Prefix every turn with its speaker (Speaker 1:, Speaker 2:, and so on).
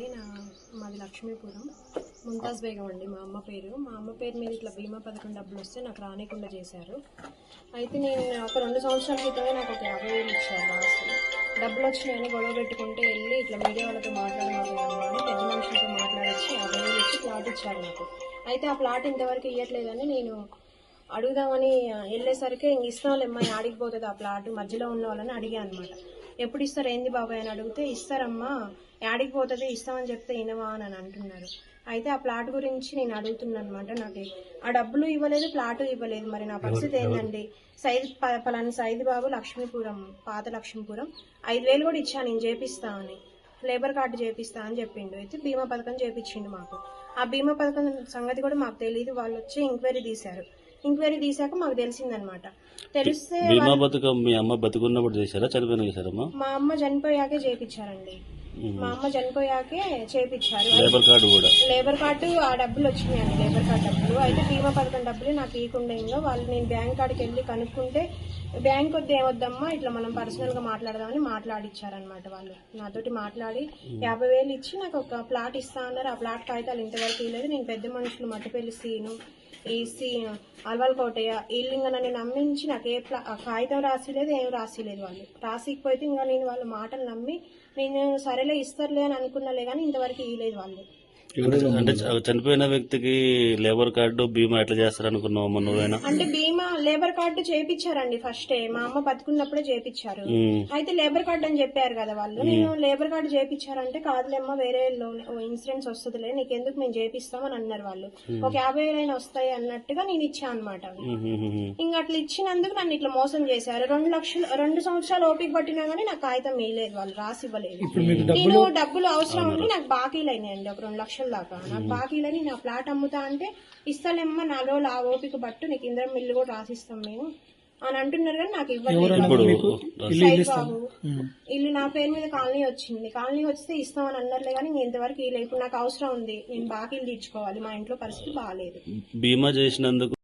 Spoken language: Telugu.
Speaker 1: అండి. నా మాది లక్ష్మీపురం. ముంతాజ్ బేగం అండి మా అమ్మ పేరు. మా అమ్మ పేరు మీద ఇట్లా బీమా పథకం డబ్బులు వస్తే నాకు రానికుండా చేశారు. అయితే నేను ఒక రెండు సంవత్సరాల క్రితమే నాకు ఒక యాభై వేలు ఇచ్చారు లాస్ట్ డబ్బులు వచ్చినాయని గొడవ పెట్టుకుంటే వెళ్ళి ఇట్లా మీడియా వాళ్ళతో మాట్లాడమని పెద్ద మనుషులతో మాట్లాడొచ్చి యాభై వేలు ఇచ్చి ప్లాట్ ఇచ్చారు నాకు. అయితే ఆ ప్లాట్ ఇంతవరకు ఇవ్వట్లేదని నేను అడుగుదామని వెళ్ళేసరికి ఇంక ఇస్తాంలేమ్మా ఆడికి పోతుంది ఆ ప్లాట్? మధ్యలో ఉన్న వాళ్ళని అడిగా అనమాట ఎప్పుడు ఇస్తారు? ఏంది బాబాయ్ అని అడిగితే ఇస్తారమ్మా యాడికి పోతుంది ఇస్తామని చెప్తే ఇనవా అని అంటున్నారు. అయితే ఆ ప్లాట్ గురించి నేను అడుగుతున్నాను అనమాట నాకు. ఆ డబ్బులు ఇవ్వలేదు ప్లాట్ ఇవ్వలేదు. మరి నా పరిస్థితి ఏంటండి సైద్ ప- పలానా సైద్ బాబు లక్ష్మీపురం పాత లక్ష్మీపురం. ఐదు వేలు కూడా ఇచ్చాను నేను చేపిస్తా అని. లేబర్ కార్డు చేపిస్తా అని చెప్పిండు. అయితే బీమా పథకం చేపించిండు మాకు. ఆ బీమా పథకం సంగతి కూడా మాకు తెలియదు వాళ్ళు వచ్చి ఎంక్వైరీ తీశారు. ఎంక్వైరీ తీశాక మాకు తెలిసిందనమాట తెలిస్తే
Speaker 2: బీమా బతుకం మీ అమ్మ బతుకున్నప్పుడు చేశారా? చనిపోయిన చేశారమ్మా?
Speaker 1: మా అమ్మ చనిపోయాకే చేపించారండి మా అమ్మ చనిపోయాకే చేపించారు
Speaker 2: లేబర్ కార్డు కూడా.
Speaker 1: లేబర్ కార్డు ఆ డబ్బులు వచ్చినాయండి లేబర్ కార్డు డబ్బులు. అయితే బీమా పథకం డబ్బులు నాకు ఇవ్వకుండా వాళ్ళు నేను బ్యాంక్ కాడికి వెళ్ళి కనుక్కుంటే బ్యాంక్ వద్ద ఏమొద్దమ్మా? ఇట్లా మనం పర్సనల్గా మాట్లాడదామని మాట్లాడిచ్చారనమాట వాళ్ళు. నాతోటి మాట్లాడి యాభై వేలు ఇచ్చి నాకు ఒక ప్లాట్ ఇస్తా అన్నారు. ఆ ప్లాట్ కాగితాలు ఇంతవరకు ఇవ్వలేదు. నేను పెద్ద మనుషులు మట్టపల్లి సీను ఈ సీను అల్వాల్ కోటయ్య వీళ్ళు నన్ను నమ్మించి నాకు ఏ ప్లా ఆ కాగితం రాసిలేదు ఏం రాసిలేదు వాళ్ళు. రాసికపోతే ఇంకా నేను వాళ్ళ మాటలు నమ్మి నేను సరేలే ఇస్తారులే అని అనుకున్నాలే కానీ ఇంతవరకు ఇవ్వలేదు వాళ్ళు.
Speaker 2: అంటే చనిపోయిన వ్యక్తికి లేబర్ కార్డు బీమా ఎట్లా చేస్తారు అనుకున్నావమ్మా నువ్వైనా?
Speaker 1: అంటే బీమా లేబర్ కార్డు చేపించారండి ఫస్టే. మా అమ్మ బతుకున్నప్పుడే చేపించారు
Speaker 2: ఉమ్.
Speaker 1: అయితే లేబర్ కార్డు అని చెప్పారు కదా వాళ్ళు. నేను లేబర్ కార్డు చేపించారంటే కాదులేమ్మా వేరే లోన్ ఇన్సూరెన్స్ వస్తుందిలే నీకెందుకు మేము చేపిస్తామని అన్నారు వాళ్ళు. ఒక యాభై వేలైనా వస్తాయి అన్నట్టుగా నేను ఇచ్చా అనమాట. ఇంకా అట్లా ఇచ్చినందుకు నన్ను ఇట్లా మోసం చేశారు. రెండు లక్షలు రెండు సంవత్సరాలు ఓపిక పట్టినా కానీ నాకు కాగితం వేయలేదు వాళ్ళు రాసి ఇవ్వలేదు నేను డబ్బులు అవసరం ఉంటే నాకు బాకీలు అయినాయండి. ఒక రెండు లక్షల దాకా నాకు బాకీలని నా ఫ్లాట్ అమ్ముతా అంటే ఇస్తాలేమ్మా నా రోజులు ఆ ఓపిక పట్టు నీకు ఇందరం మిల్లు కూడా రాసిస్తాం మేము. అని అంటున్నారు కానీ నాకు ఇవ్వలేదు ఇల్లు నా పేరు మీద కాలనీ వచ్చింది. కాలనీ వస్తే ఇస్తామని అన్నారులే కానీ నేను ఇంతవరకు ఇలా ఇప్పుడు నాకు అవసరం ఉంది. నేను బాకీలు తీర్చుకోవాలి. మా ఇంట్లో పరిస్థితి బాగాలేదు
Speaker 2: బీమా చేసినందుకు